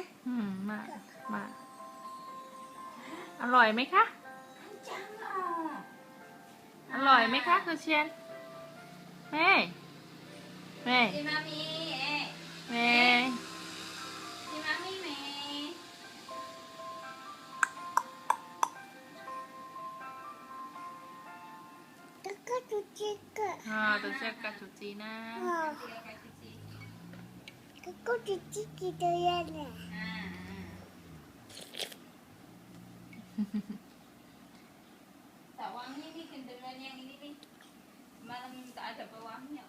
มอืมมามาอร่อยไหมคะ จังอร่อยไหมคะคือเชียนเม่เม่จิมามีเอ๊ะเม่จิมามีเมตุ๊กตาตุ๊กตาอ่าตัวเชีกับจุจีนะา Oh, เดี๋ยวไปจิจิ kakak cuci gitu ya nih. อ่า tak wangi nih kendaraan yang ini nih malam tak ada bawahnya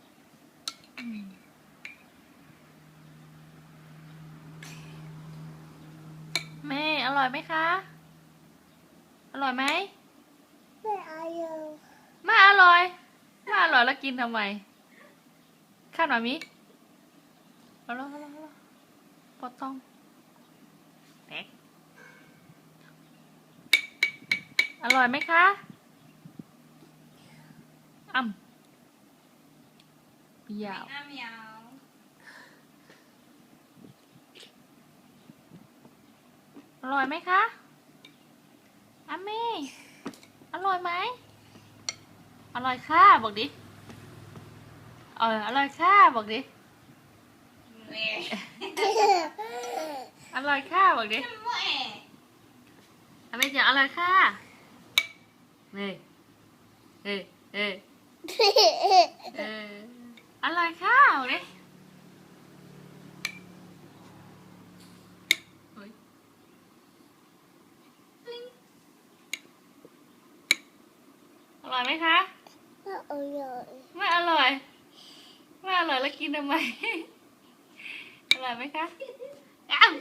แม่อร่อยไหมคะ อร่อยไหม Be ayo. ไม่อร่อย ไม่อร่อยแล้วกินทำไมข้าวหน่อยมิ เอาละเอาละเอาละปอต้องแตกอร่อยไหมคะอ่ำเปรี้ยวอะเหมียวอร่อยไหมคะอามี่อร่อยไหมอร่อยค่ะบอกดิเอออร่อยค่ะบอกดิแหม่ อร่อยค่ะบอกดิแหม่อามี่จะอร่อยค่ะเฮ้ยเฮ้ยเฮ้ยเอออร่อยค่ะบอกดิเฮ้ยอร่อยไหมคะ Ayo. ไม่อร่อย ไม่อร่อยแล้วกินทำไมอ ร่อยไหมคะอ้าว